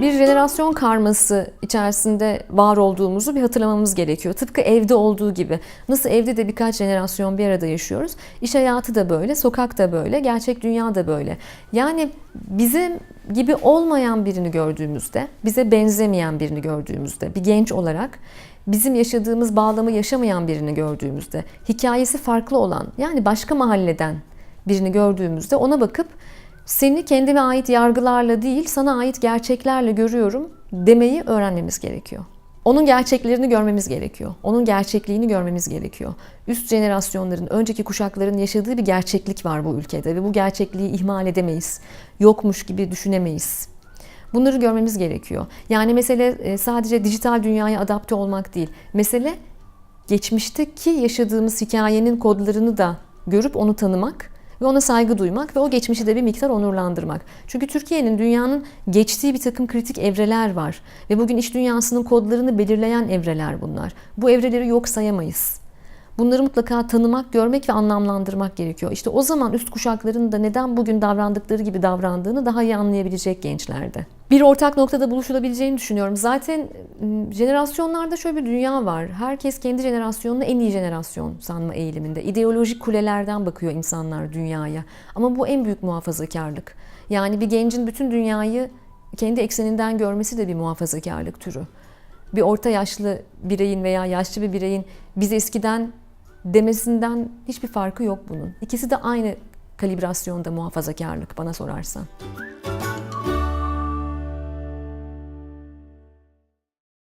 bir jenerasyon karması içerisinde var olduğumuzu bir hatırlamamız gerekiyor. Tıpkı evde olduğu gibi. Nasıl evde de birkaç jenerasyon bir arada yaşıyoruz. İş hayatı da böyle, sokak da böyle, gerçek dünya da böyle. Yani bizim gibi olmayan birini gördüğümüzde, bize benzemeyen birini gördüğümüzde, bir genç olarak bizim yaşadığımız bağlamı yaşamayan birini gördüğümüzde, hikayesi farklı olan, yani başka mahalleden birini gördüğümüzde ona bakıp seni kendime ait yargılarla değil, sana ait gerçeklerle görüyorum demeyi öğrenmemiz gerekiyor. Onun gerçeklerini görmemiz gerekiyor. Onun gerçekliğini görmemiz gerekiyor. Üst jenerasyonların, önceki kuşakların yaşadığı bir gerçeklik var bu ülkede ve bu gerçekliği ihmal edemeyiz. Yokmuş gibi düşünemeyiz. Bunları görmemiz gerekiyor. Yani mesele e, sadece dijital dünyaya adapte olmak değil. Mesele geçmişteki yaşadığımız hikayenin kodlarını da görüp onu tanımak ve ona saygı duymak ve o geçmişi de bir miktar onurlandırmak. Çünkü Türkiye'nin dünyanın geçtiği bir takım kritik evreler var ve bugün iş dünyasının kodlarını belirleyen evreler bunlar. Bu evreleri yok sayamayız. Bunları mutlaka tanımak, görmek ve anlamlandırmak gerekiyor. İşte o zaman üst kuşakların da neden bugün davrandıkları gibi davrandığını daha iyi anlayabilecek gençlerde. Bir ortak noktada buluşulabileceğini düşünüyorum. Zaten ım, jenerasyonlarda şöyle bir dünya var. Herkes kendi jenerasyonunu en iyi jenerasyon sanma eğiliminde. İdeolojik kulelerden bakıyor insanlar dünyaya. Ama bu en büyük muhafazakarlık. Yani bir gencin bütün dünyayı kendi ekseninden görmesi de bir muhafazakarlık türü. Bir orta yaşlı bireyin veya yaşlı bir bireyin biz eskiden demesinden hiçbir farkı yok bunun. İkisi de aynı kalibrasyonda muhafazakarlık bana sorarsan.